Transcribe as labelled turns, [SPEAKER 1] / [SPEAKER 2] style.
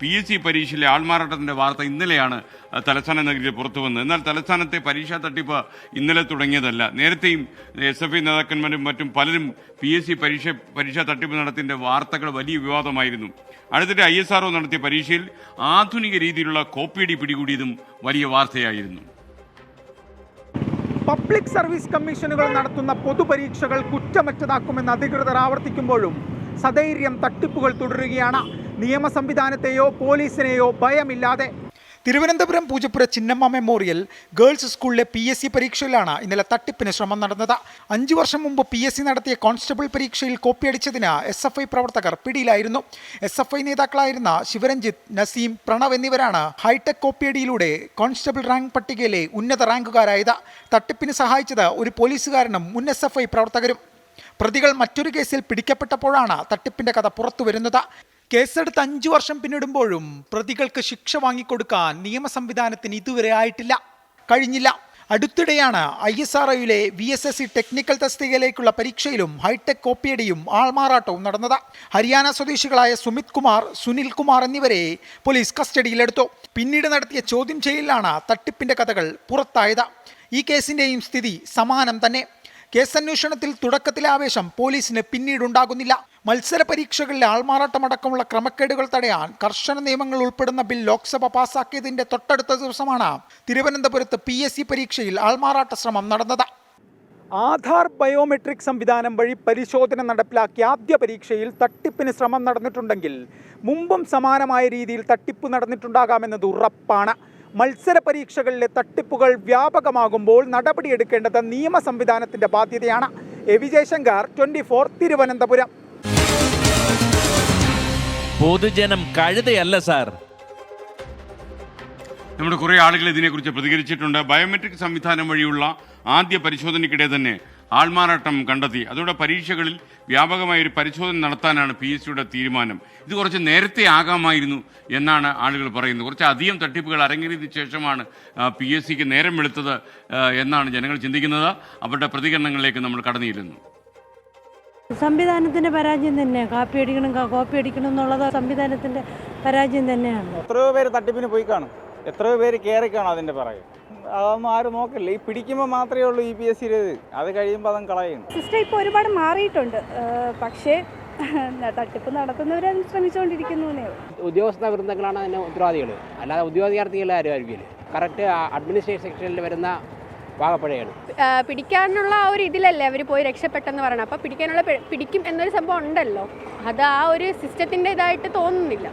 [SPEAKER 1] P S C പരീക്ഷയിലെ ആൾമാറാട്ടത്തിന്റെ വാർത്ത ഇന്നലെയാണ് തലസ്ഥാന നഗരിയിൽ പുറത്തു വന്നത്. എന്നാൽ തലസ്ഥാനത്തെ പരീക്ഷാ തട്ടിപ്പ് ഇന്നലെ തുടങ്ങിയതല്ല. നേരത്തെയും എസ് എഫ് ഐ നേതാക്കന്മാരും മറ്റും പലരും പി എസ് സി പരീക്ഷ പരീക്ഷാ തട്ടിപ്പ് നടത്തിന്റെ വാർത്തകൾ വലിയ വിവാദമായിരുന്നു. അടുത്തിടെ ഐ എസ് ആർ നടത്തിയ പരീക്ഷയിൽ ആധുനിക രീതിയിലുള്ള കോപ്പിയടി പിടികൂടിയതും വലിയ വാർത്തയായിരുന്നു.
[SPEAKER 2] പബ്ലിക് സർവീസ് കമ്മീഷനുകൾ നടത്തുന്ന പൊതുപരീക്ഷകൾ കുറ്റമറ്റതാക്കുമെന്ന് അധികൃതർ ആവർത്തിക്കുമ്പോഴും സധൈര്യം തട്ടിപ്പുകൾ തുടരുകയാണ്. നിയമ സംവിധാനത്തെയോ പോലീസിനെയോ ഭയമില്ലാതെ. തിരുവനന്തപുരം പൂജപ്പുര ചിന്നമ്മ മെമ്മോറിയൽ ഗേൾസ് സ്കൂളിലെ പി എസ് സി പരീക്ഷയിലാണ് ഇന്നലെ തട്ടിപ്പിന് ശ്രമം നടന്നത്. അഞ്ചു വർഷം മുമ്പ് പി എസ് സി നടത്തിയ കോൺസ്റ്റബിൾ പരീക്ഷയിൽ കോപ്പിയടിച്ചതിന് എസ് എഫ് ഐ പ്രവർത്തകർ പിടിയിലായിരുന്നു. എസ് എഫ് ഐ നേതാക്കളായിരുന്ന ശിവരഞ്ജിത്ത് നസീം പ്രണവ് എന്നിവരാണ് ഹൈടെക് കോപ്പിയടിയിലൂടെ കോൺസ്റ്റബിൾ റാങ്ക് പട്ടികയിലെ ഉന്നത റാങ്കുകാരായത്. തട്ടിപ്പിന് സഹായിച്ചത് ഒരു പോലീസുകാരനും മുൻ എസ് എഫ് ഐ പ്രവർത്തകരും. പ്രതികൾ മറ്റൊരു കേസിൽ പിടിക്കപ്പെട്ടപ്പോഴാണ് തട്ടിപ്പിന്റെ കഥ പുറത്തു വരുന്നത് കേസെടുത്ത് അഞ്ചു വർഷം പിന്നിടുമ്പോഴും പ്രതികൾക്ക് ശിക്ഷ വാങ്ങിക്കൊടുക്കാൻ നിയമ സംവിധാനത്തിന് ഇതുവരെ ആയിട്ടില്ല കഴിഞ്ഞില്ല. അടുത്തിടെയാണ് I S R ഒയിലെ V S S C technical തസ്തികയിലേക്കുള്ള പരീക്ഷയിലും ഹൈടെക് കോപ്പിയടിയും ആൾമാറാട്ടവും നടന്നത്. ഹരിയാന സ്വദേശികളായ സുമിത് കുമാർ സുനിൽ കുമാർ എന്നിവരെ പോലീസ് കസ്റ്റഡിയിലെടുത്തു. പിന്നീട് നടത്തിയ ചോദ്യം ചെയ്യലിലാണ് തട്ടിപ്പിന്റെ കഥകൾ പുറത്തായത്. ഈ കേസിന്റെയും സ്ഥിതി സമാനം തന്നെ. കേസന്വേഷണത്തിൽ തുടക്കത്തിലെ ആവേശം പോലീസിന് പിന്നീടുണ്ടാകുന്നില്ല. മത്സര പരീക്ഷകളിലെ ആൾമാറാട്ടമടക്കമുള്ള ക്രമക്കേടുകൾ തടയാൻ കർശന നിയമങ്ങൾ ഉൾപ്പെടുന്ന ബിൽ ലോക്സഭ പാസാക്കിയതിന്റെ തൊട്ടടുത്ത ദിവസമാണ് തിരുവനന്തപുരത്ത് പി എസ് സി പരീക്ഷയിൽ ആൾമാറാട്ട ശ്രമം നടന്നത്. ആധാർ ബയോമെട്രിക് സംവിധാനം വഴി പരിശോധന നടപ്പിലാക്കിയ ആദ്യ പരീക്ഷയിൽ തട്ടിപ്പിന് ശ്രമം നടന്നിട്ടുണ്ടെങ്കിൽ മുമ്പും സമാനമായ രീതിയിൽ തട്ടിപ്പ് നടന്നിട്ടുണ്ടാകാമെന്നത് ഉറപ്പാണ്. മത്സര പരീക്ഷകളിലെ തട്ടിപ്പുകൾ വ്യാപകമാകുമ്പോൾ നടപടിയെടുക്കേണ്ടത് നിയമ സംവിധാനത്തിന്റെ ബാധ്യതയാണ്. A. V. Jayasankar twenty four Thiruvananthapuram.
[SPEAKER 3] പൊതുജനം കഴുതയല്ല സാർ.
[SPEAKER 1] നമ്മുടെ കുറേ ആളുകൾ ഇതിനെക്കുറിച്ച് പ്രതികരിച്ചിട്ടുണ്ട്. ബയോമെട്രിക് സംവിധാനം വഴിയുള്ള ആദ്യ പരിശോധനയ്ക്കിടെ തന്നെ ആൾമാറാട്ടം കണ്ടെത്തി. അതോടെ പരീക്ഷകളിൽ വ്യാപകമായ ഒരു പരിശോധന നടത്താനാണ് പി എസ് സിയുടെ തീരുമാനം. ഇത് കുറച്ച് നേരത്തെ ആകാമായിരുന്നു എന്നാണ് ആളുകൾ പറയുന്നത്. കുറച്ച് അധികം തട്ടിപ്പുകൾ അരങ്ങേറിയതിനു ശേഷമാണ് പി എസ് സിക്ക് നേരം വെളുത്തത് എന്നാണ് ജനങ്ങൾ ചിന്തിക്കുന്നത്. അവരുടെ പ്രതികരണങ്ങളിലേക്ക് നമ്മൾ കടന്നിരുന്നു.
[SPEAKER 4] സംവിധാനത്തിന്റെ പരാജയം തന്നെ കാപ്പി അടിക്കണം കാപ്പി കോപ്പി അടിക്കണം എന്നുള്ളത് സംവിധാനത്തിന്റെ പരാജയം തന്നെയാണ്.
[SPEAKER 5] എത്രയോ പേര് തട്ടിപ്പിന് പോയി കാണും. എത്രയോ പേര് കയറിക്കാണോ കാണും അതിന്റെ പിറകെ. അതൊന്നും ആരും നോക്കില്ല. ഈ പിടിക്കുമ്പോൾ മാത്രമേ ഉള്ളൂ ഇ പി എസ് സി അത് കഴിയുമ്പോൾ അതും കളയും.
[SPEAKER 6] സിസ്റ്റം ഇപ്പോൾ ഒരുപാട് മാറിയിട്ടുണ്ട്. പക്ഷേ തട്ടിപ്പ് നടത്തുന്നവരെ ശ്രമിച്ചുകൊണ്ടിരിക്കുന്നു
[SPEAKER 7] ഉദ്യോഗസ്ഥ വൃന്ദങ്ങളാണ് അതിന്റെ ഉത്തരവാദികൾ അല്ലാതെ ഉദ്യോഗാർത്ഥികൾ ആരും ആയിരിക്കില്ല കറക്റ്റ് അഡ്മിനിസ്ട്രേഷൻ സെക്ഷനിൽ വരുന്ന
[SPEAKER 6] പാകപ്പഴയാണ്. പിടിക്കാനുള്ള ആ ഒരു ഇതിലല്ലേ അവർ പോയി രക്ഷപ്പെട്ടെന്ന് പറയണം. അപ്പോൾ പിടിക്കാനുള്ള പിടിക്കും എന്നൊരു സംഭവം ഉണ്ടല്ലോ. അത് ആ ഒരു സിസ്റ്റത്തിന്റെ ഇതായിട്ട് തോന്നുന്നില്ല.